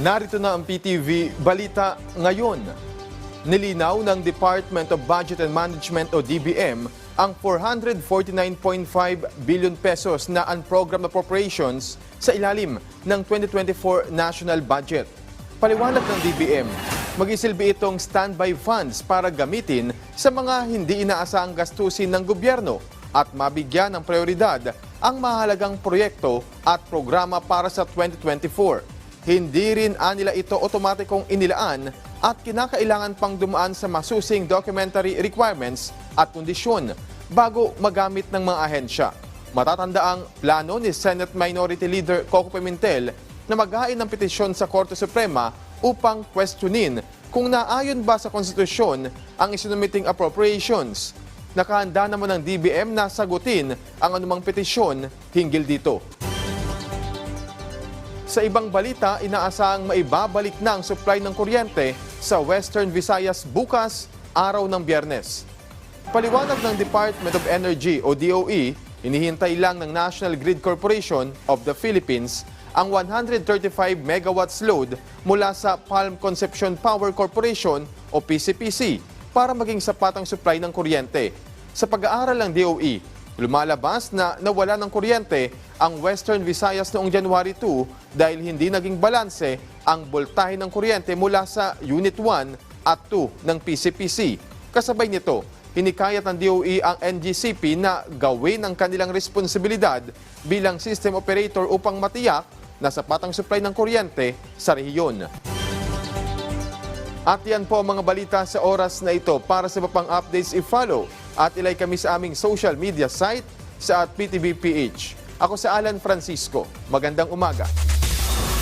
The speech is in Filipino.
Narito na ang PTV Balita ngayon. Nilinaw ng Department of Budget and Management o DBM ang 449.5 billion pesos na unprogrammed appropriations sa ilalim ng 2024 national budget. Paliwanag ng DBM, magisilbi itong standby funds para gamitin sa mga hindi inaasahang gastusin ng gobyerno at mabigyan ng prioridad ang mahalagang proyekto at programa para sa 2024. Hindi rin anila ito otomatikong inilaan at kinakailangan pang dumaan sa masusing documentary requirements at kondisyon bago magamit ng mga ahensya. Matatanda ang plano ni Senate Minority Leader Coco Pimentel na maghain ng petisyon sa Korte Suprema upang questionin kung naayon ba sa konstitusyon ang isinumiting appropriations. Nakahanda naman ng DBM na sagutin ang anumang petisyon hinggil dito. Sa ibang balita, inaasahang maibabalik na ang supply ng kuryente sa Western Visayas bukas, araw ng biyernes. Paliwanag ng Department of Energy o DOE, inihintay lang ng National Grid Corporation of the Philippines ang 135 megawatts load mula sa Palm Concepcion Power Corporation o PCPC para maging sapat ang supply ng kuryente. Sa pag-aaral ng DOE, lumalabas na nawala ng kuryente ang Western Visayas noong January 2 dahil hindi naging balanse ang boltahe ng kuryente mula sa Unit 1 at 2 ng PCPC. Kasabay nito, hinikayat ng DOE ang NGCP na gawin ang kanilang responsibilidad bilang system operator upang matiyak na sapat ang supply ng kuryente sa rehiyon. At yan po mga balita sa oras na ito. Para sa iba pang updates, i-follow at ilike kami sa aming social media site sa at PTVPH. Ako sa Alan Francisco. Magandang umaga.